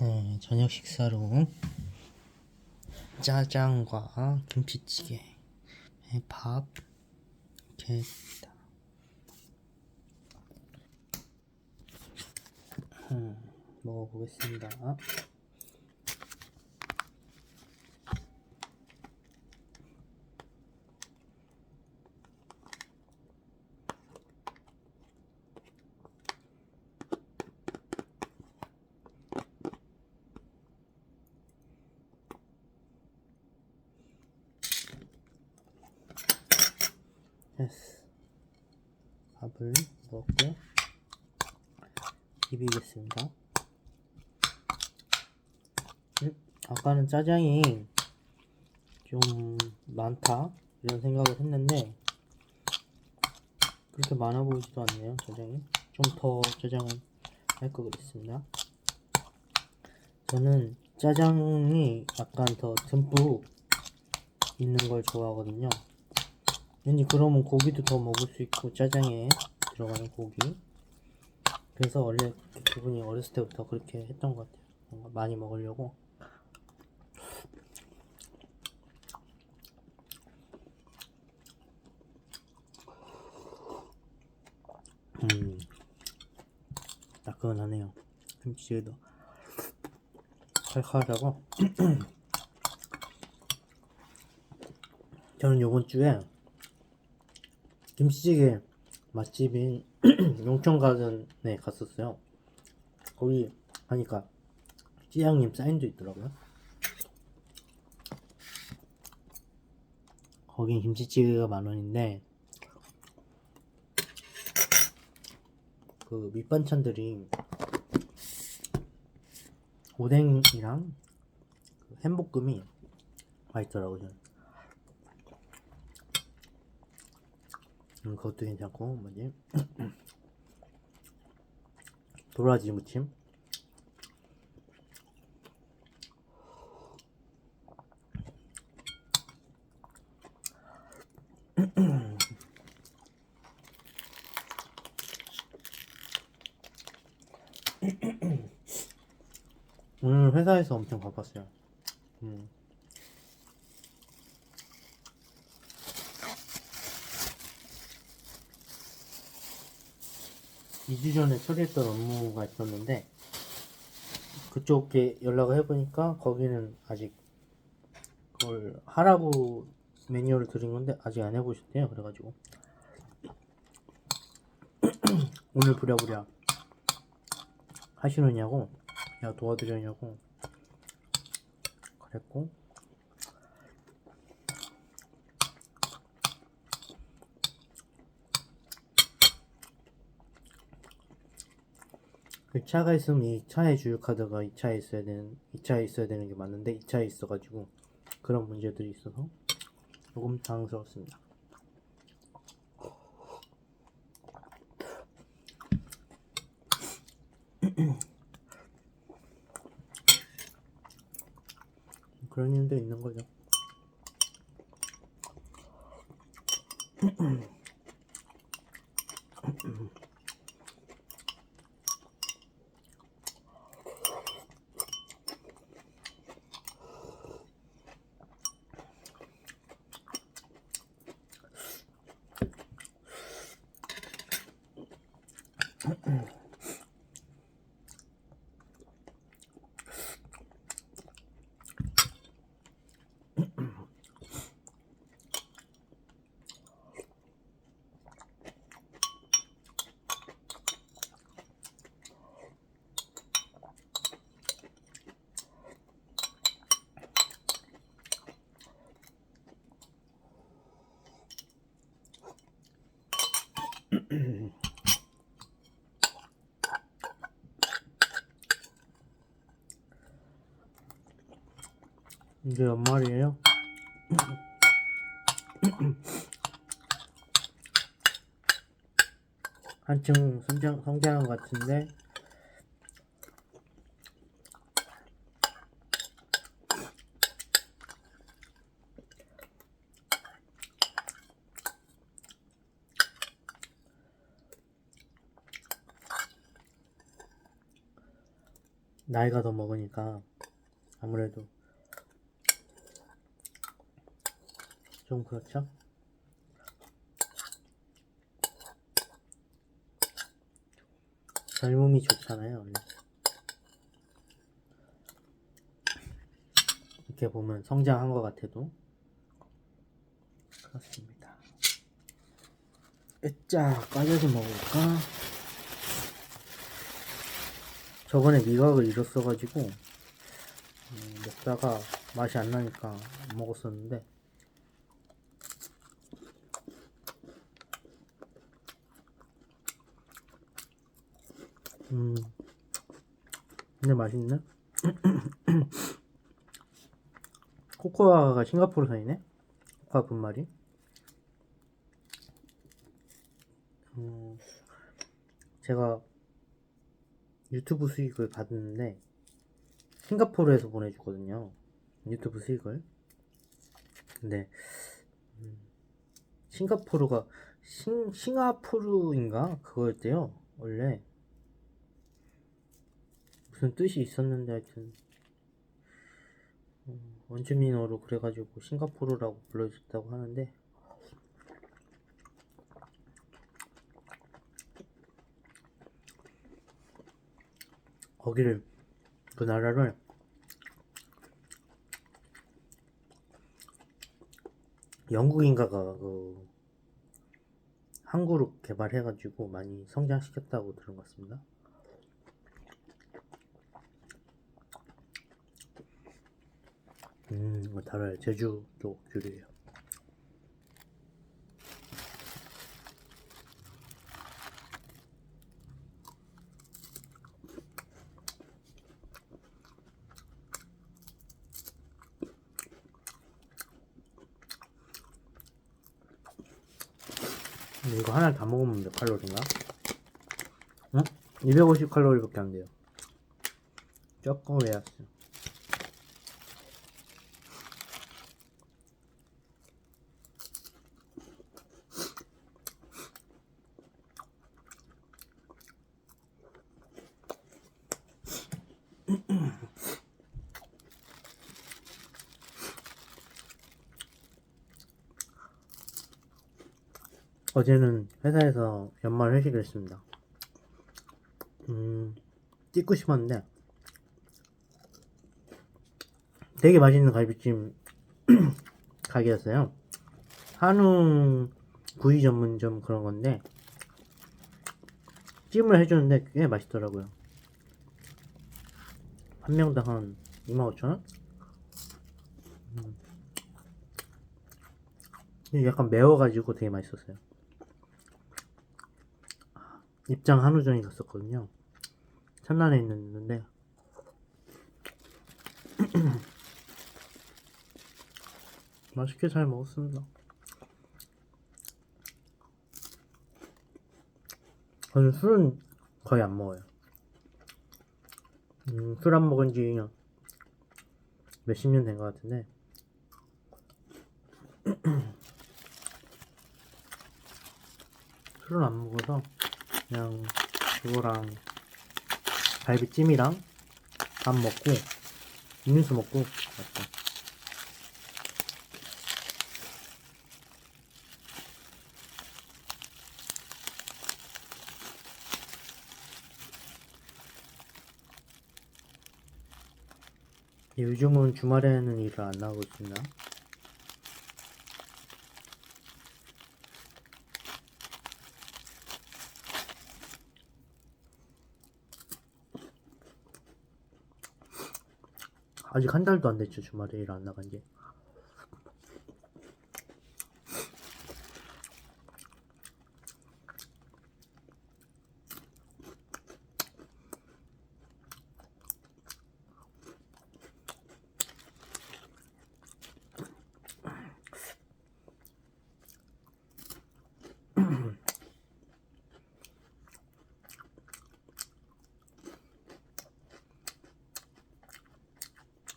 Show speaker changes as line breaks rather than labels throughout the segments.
네, 저녁 식사로 짜장과 김치찌개, 네, 밥 이렇게 했습니다. 음, 먹어보겠습니다. 됐어. 밥을 먹고 비비겠습니다. 음, 아까는 짜장이 좀 많다 이런 생각을 했는데 그렇게 많아 보이지도 않네요 짜장이 좀 더 짜장을 할 거 그랬습니다 저는 짜장이 약간 더 듬뿍 있는 걸 좋아하거든요 왠지 그러면 고기도 더 먹을 수 있고 짜장에 들어가는 고기. 그래서 원래 기분이 어렸을 때부터 그렇게 했던 것 같아요. 뭔가 많이 먹으려고. 음. 따끈하네요. 김치찌개도 칼칼하고. 저는 요번 주에 김치찌개 맛집인 용천가든에 갔었어요. 거기 가니까 찌양님 사인도 있더라고요. 거긴 김치찌개가 만 원인데 그 밑반찬들이 오뎅이랑 그 햄볶음이 맛있더라고요. 저는. 음, 그것도 괜찮고 뭐지 도라지 무침. 오늘 회사에서 엄청 바빴어요. 음. 2주 전에 처리했던 업무가 있었는데 그쪽에 연락을 해보니까 거기는 아직 그걸 하라고 매뉴얼을 드린 건데 아직 안 해보셨대요. 그래가지고. 오늘 부랴부랴 하시느냐고 야 도와드리냐고 그랬고 그 차가 있으면 이 차의 주유 카드가 이 차에 있어야 되는 이 차에 있어야 되는 게 맞는데 이 차에 있어가지고 그런 문제들이 있어서 조금 당황스럽습니다. 그런 일도 있는 거죠. 이제 연말이에요. 한층 성장, 성장한 것 같은데 나이가 더 먹으니까 아무래도 좀 그렇죠? 젊음이 좋잖아요, 원래. 이렇게 보면 성장한 것 같아도 그렇습니다. 으짜 까져서 먹을까? 저번에 미각을 잃었어가지고 음, 먹다가 맛이 안 나니까 안 먹었었는데 음. 근데 맛있네. 코코아가 싱가포르산이네? 코코아 분말이? 음, 제가 유튜브 수익을 받았는데 싱가포르에서 보내주거든요. 유튜브 수익을. 근데 음, 싱가포르가 싱, 싱가포르인가? 그거였대요. 원래 무슨 뜻이 있었는데 하여튼 어, 원주민어로 그래가지고 싱가포르라고 불러줬다고 하는데 거기를 그 나라를 영국인가가 그 항구로 개발해가지고 많이 성장시켰다고 들은 것 같습니다. 음, 이거 달아요. 제주도 귤이에요. 이거 하나 다 먹으면 몇 칼로리인가? 응? 250 칼로리밖에 안 돼요. 조금 외웠어. 어제는 회사에서 연말 회식을 했습니다. 음, 찍고 싶었는데 되게 맛있는 갈비찜 가게였어요. 한우 구이 전문점 그런 건데 찜을 해주는데 꽤 맛있더라고요. 한 명당 한 25,000원? 음. 약간 매워가지고 되게 맛있었어요. 입장 한우 전이 갔었거든요. 천안에 있는데 맛있게 잘 먹었습니다. 저는 술은 거의 안 먹어요. 음, 술안 먹은 지 몇십 년 된 것 같은데 술은 안 먹어서 그냥 그거랑 갈비찜이랑 밥 먹고 음료수 먹고 왔다. 요즘은 주말에는 일을 안 있습니다. 아직 한 달도 안 됐죠 주말에 일 안 나간 지.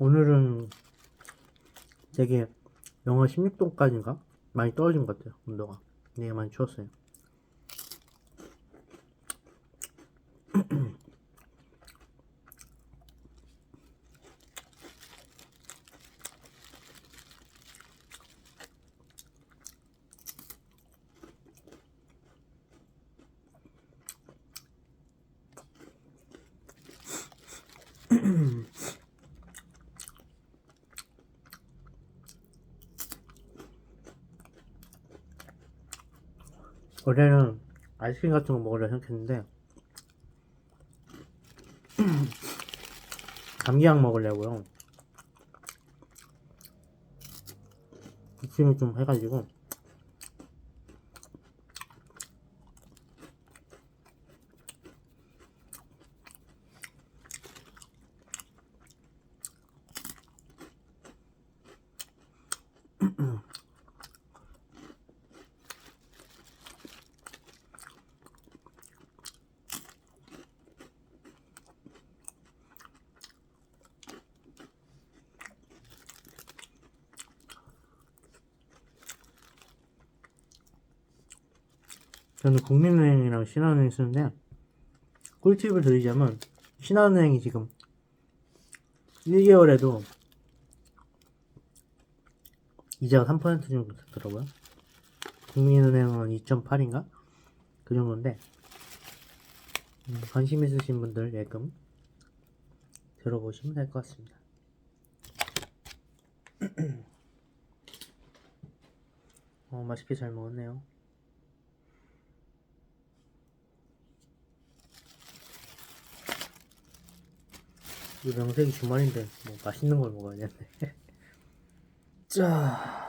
오늘은 되게 영하 16도까지인가? 많이 떨어진 것 같아요, 온도가. 되게 많이 추웠어요. 원래는 아이스크림 같은 거 먹으려 생각했는데 감기약 먹으려고요. 기침이 좀 해가지고 저는 국민은행이랑 신한은행 쓰는데 꿀팁을 드리자면 신한은행이 지금 1개월에도 이자가 3% 정도 됐더라고요. 국민은행은 2.8인가? 그 정도인데 음, 관심 있으신 분들 예금 들어보시면 될 것 같습니다. 어, 맛있게 잘 먹었네요. 명색이 주말인데 뭐 맛있는 걸 먹어야겠네. 자,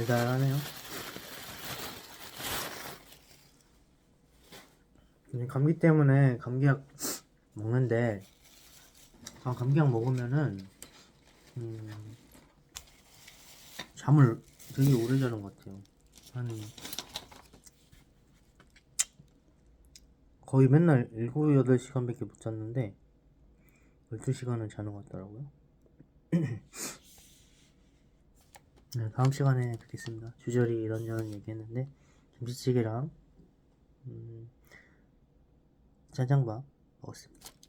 달달하네요. 감기 때문에 감기약 먹는데 아, 감기약 먹으면은 음, 잠을 되게 오래 자는 것 같아요. 한 거의 맨날 7, 8시간밖에 못 잤는데 12시간은 자는 것 같더라고요. 네, 다음 시간에 뵙겠습니다. 주저리 이런저런 얘기했는데 김치찌개랑 음, 짜장밥 먹었습니다.